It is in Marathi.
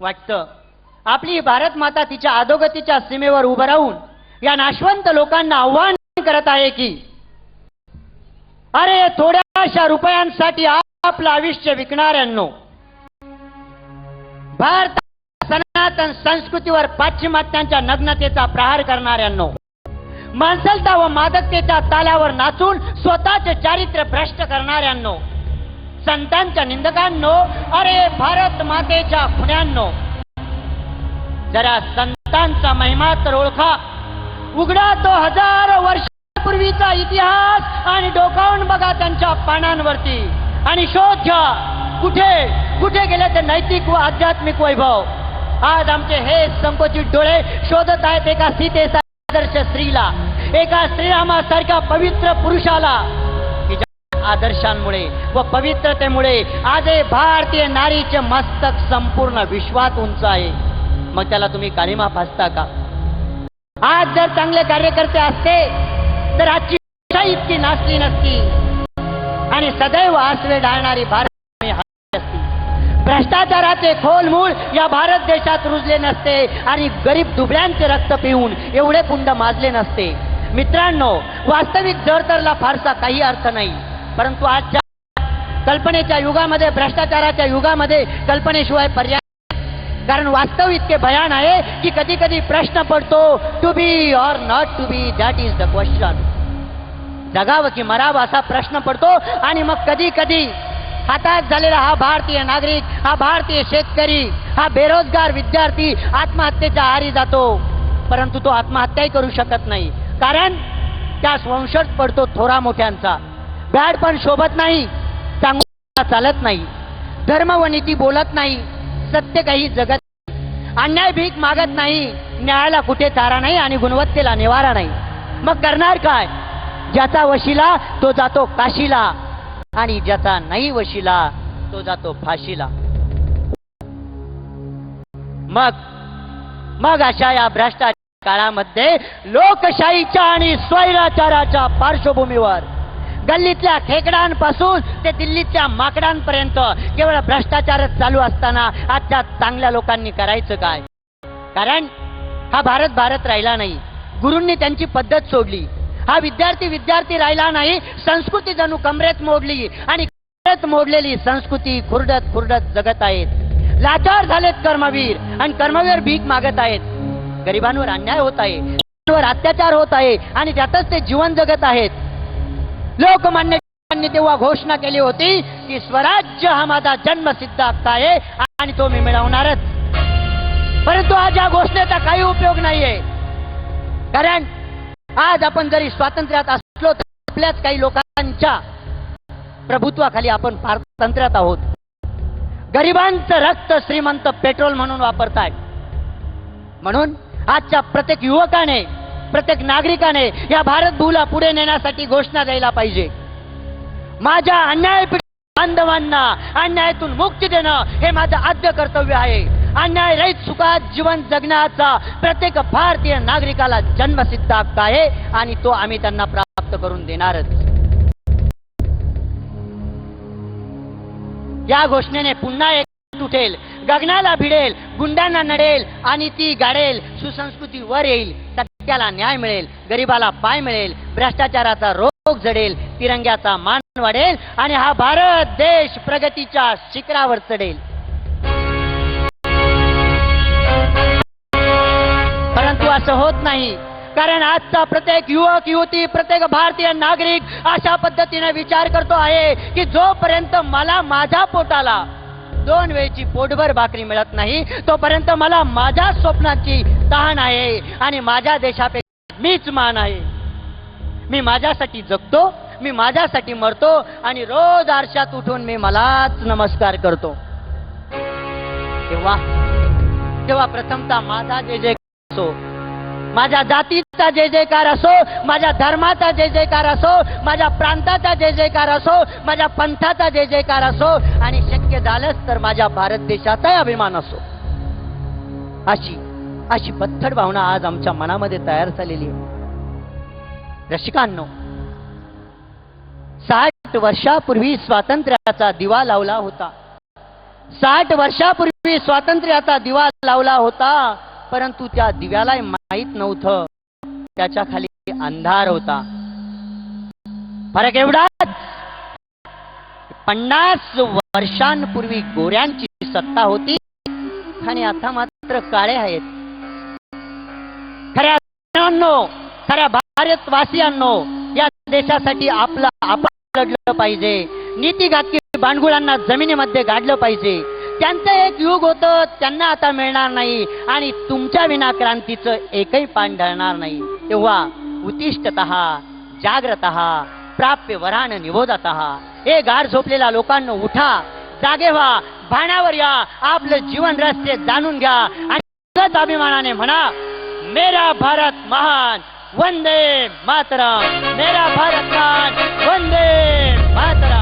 वाटतं. आपली भारत माता तिच्या अधोगतीच्या सीमेवर उभं राहून या नाशवंत लोकांना आव्हान करत आहे की अरे थोड्याशा रुपयांसाठी आपलं आयुष्य विकणाऱ्यांनो भारत सनातन संस्कृतीवर पाश्चिमात्यांच्या नग्नतेचा प्रहार करणाऱ्यांनो माणसलता व मादकतेच्या तालावर नाचून स्वतःचे चारित्र्य भ्रष्ट करणाऱ्यांनो संतांच्या निंदकांनो अरे भारत मातेच्या खुण्यांनो जरा संतांचा महिमा तर ओळखा. उघडा तो हजार वर्षापूर्वीचा इतिहास आणि डोकावून बघा त्यांच्या पानांवरती. आणि शोध घ्या कुठे कुठे गेले ते नैतिक व आध्यात्मिक वैभव? आज आमचे हे संकोचित डोळे शोधत आहेत एका सीतेचा आदर्श स्त्रीला एका श्रीरामासारख्या पवित्र पुरुषाला. आदर्शांमुळे व पवित्रतेमुळे आज भारतीय नारीचे मस्तक संपूर्ण विश्वात उंच आहे. मग त्याला तुम्ही कालिमा फासता का? आज जर चांगले कार्यकर्ते असते तर आजची इतकी नाचली नसती. आणि सदैव आसवे डाळणारी भारत असती. भ्रष्टाचाराचे खोल मूळ या भारत देशात रुजले नसते आणि गरीब दुबळ्यांचे रक्त पिऊन एवढे कुंड माजले नसते. मित्रांनो वास्तविक जडतरला फारसा काही अर्थ नाही. परंतु आजच्या कल्पनेच्या युगामध्ये भ्रष्टाचाराच्या युगामध्ये कल्पनेशिवाय पर्याय कारण वास्तव इतके भयान आहे की कधी कधी प्रश्न पडतो to be or not to be that is the question जगावं की मरावं असा प्रश्न पडतो आणि मग कधी कधी हातात झालेला हा भारतीय नागरिक हा भारतीय शेतकरी हा बेरोजगार विद्यार्थी आत्महत्येच्या आरी जातो. परंतु तो आत्महत्याही करू शकत नाही. कारण त्यास वंशज पडतो थोरा मोठ्यांचा. बॅड पण शोभत नाही चांगला चालत नाही धर्म व नीती बोलत नाही सत्य काही जगत नाही. अन्याय भीक मागत नाही न्यायाला कुठे चारा नाही आणि गुणवत्तेला निवारा नाही. मग करणार काय? ज्याचा वशिला तो जातो काशीला. आणि ज्याचा नाही वशिला तो जातो फाशीला. मग मग अशा या भ्रष्टाचार काळामध्ये लोकशाहीच्या आणि स्वैराचाराच्या पार्श्वभूमीवर गल्लीतल्या खेकडांपासून ते दिल्लीतल्या माकडांपर्यंत केवळ भ्रष्टाचारच चालू असताना आजच्या चांगल्या लोकांनी करायचं काय? कारण हा भारत भारत राहिला नाही. गुरूंनी त्यांची पद्धत सोडली. हा विद्यार्थी विद्यार्थी राहिला नाही संस्कृती जणू कमरेत मोडली आणि कमरेत मोडलेली संस्कृती खुरडत खुरडत जगत आहेत. लाचार झालेत कर्मवीर आणि कर्मवीर भीक मागत आहेत. गरिबांवर अन्याय होत आहे. अत्याचार होत आहे आणि त्यातच ते जीवन जगत आहेत. लोकमान्य तेव्हा घोषणा केली होती की स्वराज्य हा माझा जन्मसिद्ध हक्क आहे आणि तो मी मिळवणारच. परंतु आज या घोषणेचा काही उपयोग नाहीये. कारण आज आपण जरी स्वातंत्र्यात असलो तर आपल्याच काही लोकांच्या प्रभुत्वाखाली आपण स्वातंत्र्यात आहोत. गरिबांचं रक्त श्रीमंत पेट्रोल म्हणून वापरताय म्हणून आजच्या प्रत्येक युवकाने प्रत्येक नागरिकाने या भारत भूला पुढे नेण्यासाठी घोषणा द्यायला पाहिजे. माझ्या अन्याय बांधवांना अन्यायातून मुक्ती देणं हे माझं आद्य कर्तव्य आहे. अन्याय रहित सुखात जीवन जगण्याचा प्रत्येक भारतीय नागरिकाला जन्मसिद्ध हक्क आहे आणि तो आम्ही त्यांना प्राप्त करून देणारच. या घोषणेने पुन्हा एक उठेल. गगनाला भिडेल गुंडांना नडेल आणि ती गाडेल. सुसंस्कृती वर येईल. सत्याला न्याय मिळेल गरिबाला पाय मिळेल भ्रष्टाचाराचा रोग जडेल तिरंग्याचा मान वाढेल आणि हा भारत देश प्रगतीच्या शिखरावर चढेल. परंतु असं होत नाही. कारण आजचा प्रत्येक युवक युवती प्रत्येक भारतीय नागरिक अशा पद्धतीने विचार करतो आहे की जोपर्यंत मला माझ्या पोटाला दोन वेळची पोटभर भाकरी मिळत नाही तोपर्यंत मला माझ्या स्वप्नाची तहान आहे आणि माझ्या देशापेक्षा मीच मान आहे. मी माझ्यासाठी जगतो मी माझ्यासाठी मरतो आणि रोज आरशात उठून मी मलाच नमस्कार करतो. तेव्हा तेव्हा प्रथमतः माझा जे जे असो माझ्या जातीचा जय जयकार असो माझ्या धर्माचा जय जयकार असो माझ्या प्रांताचा जय जयकार असो माझ्या पंथाचा जय जयकार असो आणि शक्य झालंच तर माझ्या भारत देशाचाही अभिमान असो. अशी अशी पत्थड भावना आज आमच्या मनामध्ये तयार झालेली आहे. रसिकांनो साठ वर्षापूर्वी स्वातंत्र्याचा दिवा लावला होता. साठ वर्षापूर्वी स्वातंत्र्याचा दिवा लावला होता. परंतु त्या दिव्याला माहीत नव्हतं. त्याच्याखाली अंधार होता. फरक एवढाच पन्नास वर्षांपूर्वी गोऱ्यांची सत्ता होती. आणि आता मात्र काळे आहेत. खऱ्या खऱ्या भारतवासियांनो या देशासाठी आपलं आपण लढलं पाहिजे. नीतिघातकी बांडगुळांना जमिनीमध्ये गाडलं पाहिजे. त्यांचं एक युग होतं त्यांना आता मिळणार नाही. आणि तुमच्या विना क्रांतीचं एकही पान ढळणार नाही. तेव्हा उत्तिष्ठत जाग्रत प्राप्य वरान निबोधत हे गाढ झोपलेल्या लोकांना उठा जागे व्हा भाण्यावर या आपलं जीवन रस्ते जाणून घ्या. आणि अभिमानाने म्हणा मेरा भारत महान वंदे मातरम. मेरा भारत महान वंदे मातरम.